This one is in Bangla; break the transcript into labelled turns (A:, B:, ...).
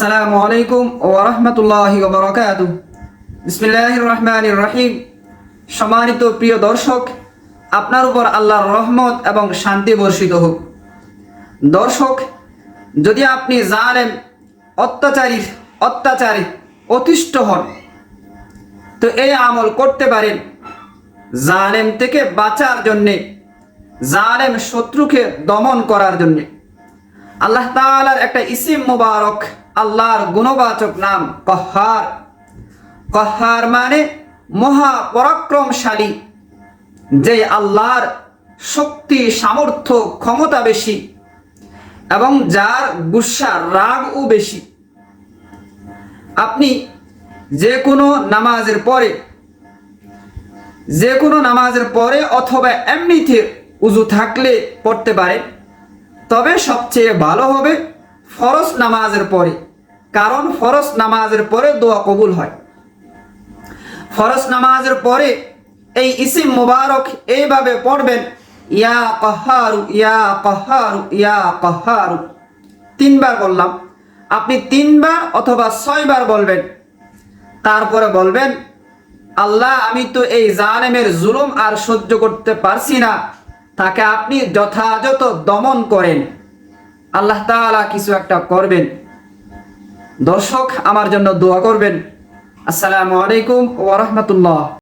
A: আসসালামু আলাইকুম ও রহমতুল্লাহ বরকাত বিসমিল্লাহ রহমান রহিম। সম্মানিত প্রিয় দর্শক, আপনার উপর আল্লাহর রহমত এবং শান্তি বর্ষিত হোক। দর্শক, যদি আপনি জানেন অত্যাচারীর, অত্যাচারে, অতিষ্ঠ হন, তো এই আমল করতে পারেন। জালেম থেকে বাঁচার জন্যে, জালেম শত্রুকে দমন করার জন্যে। আল্লাহ তাআলার একটা ইসিম মুবারক আল্লাহর গুণবাচক নাম কহার। কহার মানে মহা পরাক্রমশালী যে আল্লাহর শক্তি, সামর্থ্য, ক্ষমতা বেশি এবং যার গুসা, রাগও বেশি। আপনি যে কোনো নামাজের পরে, যে কোনো নামাজের পরে অথবা এমনিতে উজু থাকলে পড়তে পারে তবে সবচেয়ে ভালো হবে ফরজ নামাজের পরে। কারণ ফরজ নামাজের পরে দোয়া কবুল হয়। ফরজ নামাজের পরে এই ইসিম মুবারক এইভাবে পড়বেন, ইয়া কহারু ইয়া কহারু ইয়া কহারু। তিনবার বললাম। আপনি তিনবার অথবা ছয়বার বলবেন। তারপরে বলবেন, আল্লাহ, আমি তো এই জালেমের জুলুম আর সহ্য করতে পারছি না। তাকে আপনি যথাযথ দমন করেন। আল্লাহ তাআলা কিছু একটা করবেন। দর্শক আমার জন্য দোয়া করবেন। আসসালামু আলাইকুম ওয়া রাহমাতুল্লাহ।